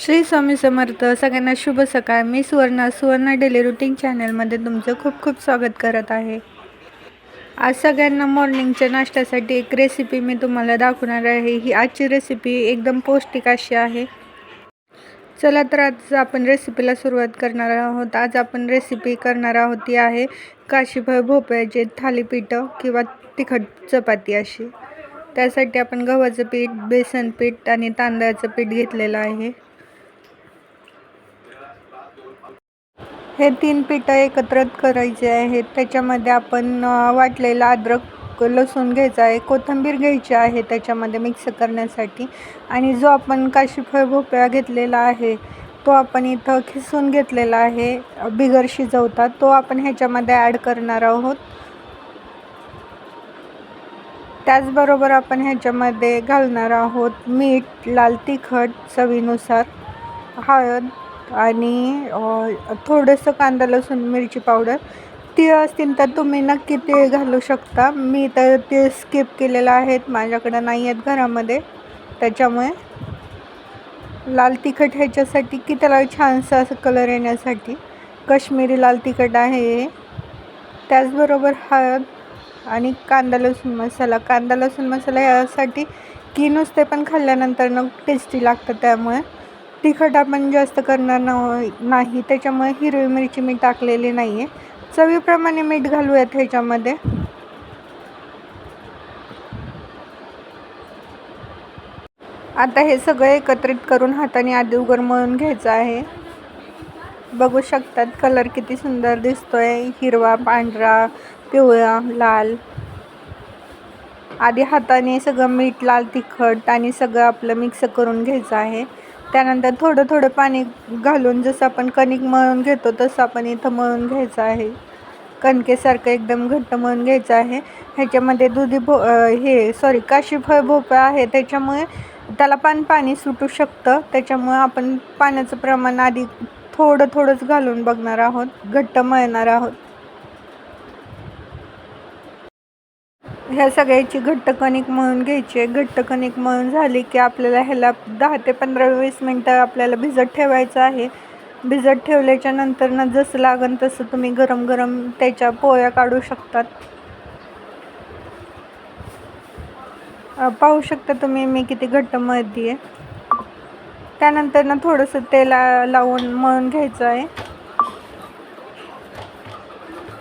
श्री स्वामी समर्थ सगळ्यांना शुभ सकाळ. मी सुवर्णा सुवर्णा डेली रुटीन चॅनलमध्ये तुमचं खूप खूप स्वागत करत आहे. आज सगळ्यांना मॉर्निंगच्या नाश्त्यासाठी एक रेसिपी मी तुम्हाला दाखवणार आहे. ही आजची रेसिपी एकदम पौष्टिक अशी आहे. चला तर आज आपण रेसिपीला सुरुवात करणार आहोत. आज आपण रेसिपी करणार आहोत ती आहे काशीफळ भोपळ्याचे थालीपीठं किंवा तिखट चपाती अशी. त्यासाठी आपण गव्हाचं पीठ बेसन पीठ आणि तांदळाचं पीठ घेतलेलं आहे. हे तीन पिठं एकत्र करायचे आहेत. त्याच्यामध्ये आपण वाटलेला अद्रक लसूण घ्यायचा आहे कोथिंबीर घ्यायची आहे त्याच्यामध्ये मिक्स करण्यासाठी. आणि जो आपण काशीफळ भोपळा घेतलेला आहे तो आपण इथं खिसून घेतलेला आहे. बिगर शिजवता तो आपण ह्याच्यामध्ये ॲड करणार आहोत. त्याचबरोबर आपण ह्याच्यामध्ये घालणार आहोत मीठ लाल तिखट चवीनुसार हळद आणि थोडंसं कांदा लसूण मिरची पावडर. ती असतील तर तुम्ही नक्की ते घालू शकता. मी तर ते स्किप केलेलं आहेत. माझ्याकडं नाही आहेत घरामध्ये. त्याच्यामुळे लाल तिखट ह्याच्यासाठी की त्याला छानसं असं कलर येण्यासाठी. कश्मीरी लाल तिखट आहे. हे. त्याचबरोबर हळद आणि कांदा लसूण मसाला. कांदा लसूण मसाला यासाठी की नुसते पण खाल्ल्यानंतर न टेस्टी लागतं त्यामुळे. तिखट आपण जास्त करणार नाही. त्याच्यामुळे हिरवी मिरची मी टाकलेली नाही आहे चवीप्रमाणे मीठ घालूयात ह्याच्यामध्ये. आता हे सगळं एकत्रित करून हाताने आधी उगर मळून घ्यायचं आहे. बघू शकतात कलर किती सुंदर दिसतोय. हिरवा पांढरा पिवळा लाल. आधी हाताने सगळं मीठ लाल तिखट आणि सगळं आपलं मिक्स करून घ्यायचं आहे. त्यानंतर थोडं थोडं पाणी घालून जसं आपण कणिक मळून घेतो तसं आपण इथं मळून घ्यायचं आहे. कणकेसारखं एकदम घट्ट मळून घ्यायचं आहे. ह्याच्यामध्ये दुधी भो हे सॉरी काशीफळ भोपळा आहे. त्याच्यामुळे त्याला पण पाणी सुटू शकतं. त्याच्यामुळे आपण पाण्याचं प्रमाण आधी थोडं थोडंच घालून बघणार आहोत. घट्ट मळणार आहोत. ह्या सगळ्याची घट्ट कणिक मळून घ्यायची आहे. घट्ट कणिक मळून झाली की आपल्याला ह्याला दहा ते पंधरा वीस मिनटं आपल्याला भिजत ठेवायचं आहे. भिजत ठेवल्याच्या नंतर ना जसं लागन तसं तुम्ही गरम गरम त्याच्या पोळ्या काढू शकतात. पाहू शकता तुम्ही मी किती घट्ट मळती आहे त्यानंतर ना थोडंसं तेल लावून मळून घ्यायचं आहे.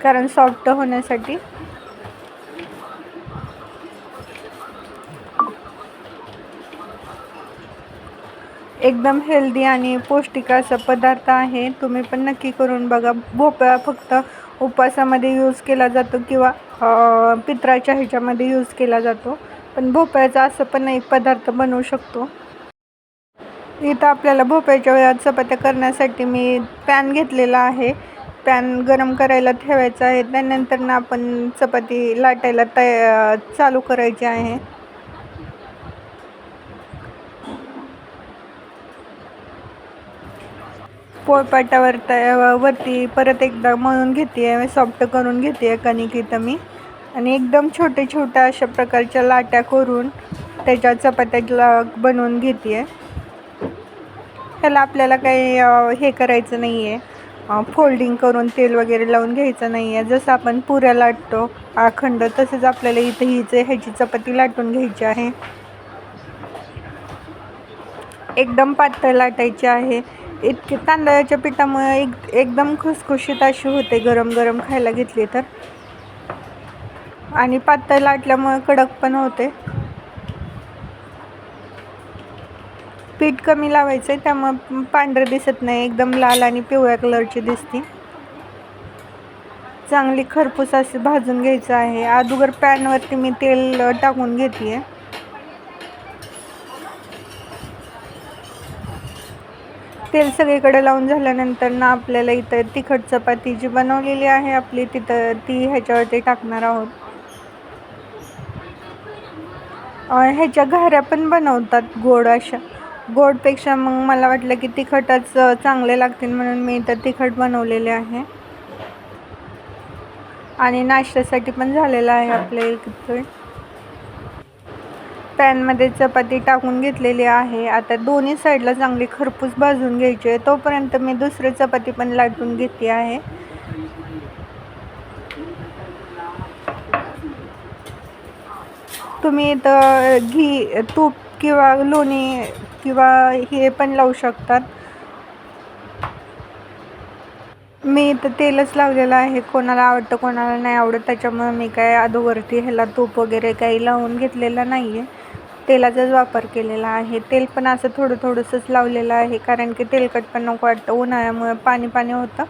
कारण सॉफ्ट होण्यासाठी. एकदम हेल्दी आणि पौष्टिक असा पदार्थ आहे. तुम्ही पण नक्की करून बघा. भोपळा फक्त उपवासामध्ये यूज केला जातो किंवा पित्राच्या ह्याच्यामध्ये यूज केला जातो. पण भोपळ्याचा असं पण एक पदार्थ बनवू शकतो. इथं आपल्याला भोपळ्याच्या वेळात चपात्या करण्यासाठी मी पॅन घेतलेला आहे. पॅन गरम करायला ठेवायचं आहे. त्यानंतर ना आपण चपाती लाटायला तया चालू करायची आहे. पोळपाटावर वरती परत एकदा मळून घेते आहे सॉफ्ट करून घेते आहे कणिक इथं मी. आणि एकदम छोटे छोट्या अशा प्रकारच्या लाट्या करून त्याच्या चपात्याला बनवून घेते आहे ह्याला आपल्याला काही हे करायचं नाही आहे फोल्डिंग करून तेल वगैरे लावून घ्यायचं नाही आहे जसं आपण पुऱ्या लाटतो अखंड तसंच आपल्याला इथे हीच ह्याची चपाती लाटून घ्यायची आहे. एकदम पातळ लाटायची आहे. इतके तांदळाच्या पिठामुळे एक एकदम खुसखुशीत अशी होते गरम गरम खायला घेतली तर. आणि पातळ लाटल्यामुळे कडक पण होते. पीठ कमी लावायचं आहे त्यामुळे पांढरं दिसत नाही एकदम लाल आणि पिवळ्या कलरची दिसते. चांगली खरपूस असं भाजून घ्यायचं आहे. अगोदर पॅनवरती मी तेल टाकून घेते आहे तेल सगळीकडे लावून झाल्यानंतर ना आपल्याला इथं तिखट चपाती जी बनवलेली आहे आपली तिथं ती ह्याच्यावरती टाकणार आहोत. ह्याच्या घाऱ्या पण बनवतात गोड अशा. गोडपेक्षा मग मला वाटलं की तिखटच चांगले लागतील म्हणून मी इथं तिखट बनवलेले आहे. आणि नाश्त्यासाठी पण झालेलं आहे आपल्या इकडे पॅनमध्ये चपाती टाकून घेतलेली आहे. आता दोन्ही साईडला चांगली खरपूस भाजून घ्यायची आहे. तोपर्यंत मी दुसरी चपाती पण लाटून घेते आहे. तुम्ही इथं घी तूप किंवा लोणी किंवा हे पण लावू शकतात. मी इथं तेलच लावलेलं आहे. कोणाला आवडतं कोणाला नाही आवडत त्याच्यामुळे मी काय अधोवरती ह्याला तूप वगैरे काही लावून घेतलेलं नाही आहे तेलाचाच वापर केलेला आहे. तेल पण असं थोडं थोडंसंच लावलेलं आहे कारण की तेलकट पण नको वाटतं. उन्हाळ्यामुळं पाणी पाणी होतं.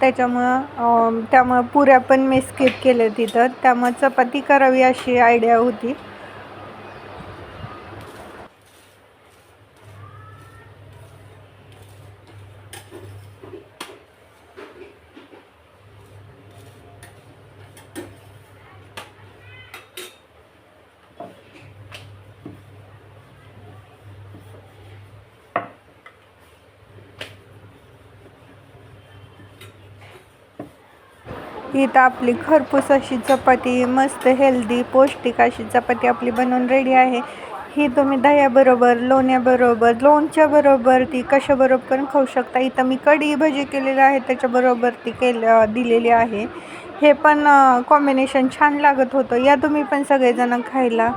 त्याच्यामुळं त्यामुळं पुऱ्या पण मी स्किप केल्या तिथं. त्यामुळं चपाती करावी अशी आयडिया होती. इथं आपली खरपूस अशी चपाती मस्त हेल्दी पौष्टिक अशी चपाती आपली बनवून रेडी आहे. ही तुम्ही दह्याबरोबर लोण्याबरोबर लोणच्याबरोबर ती कशाबरोबर पण खाऊ शकता. इथं मी कढी भजी केलेली आहे त्याच्याबरोबर ती केलं दिलेली आहे. हे पण कॉम्बिनेशन छान लागत होतं. या तुम्ही पण सगळेजण खायला.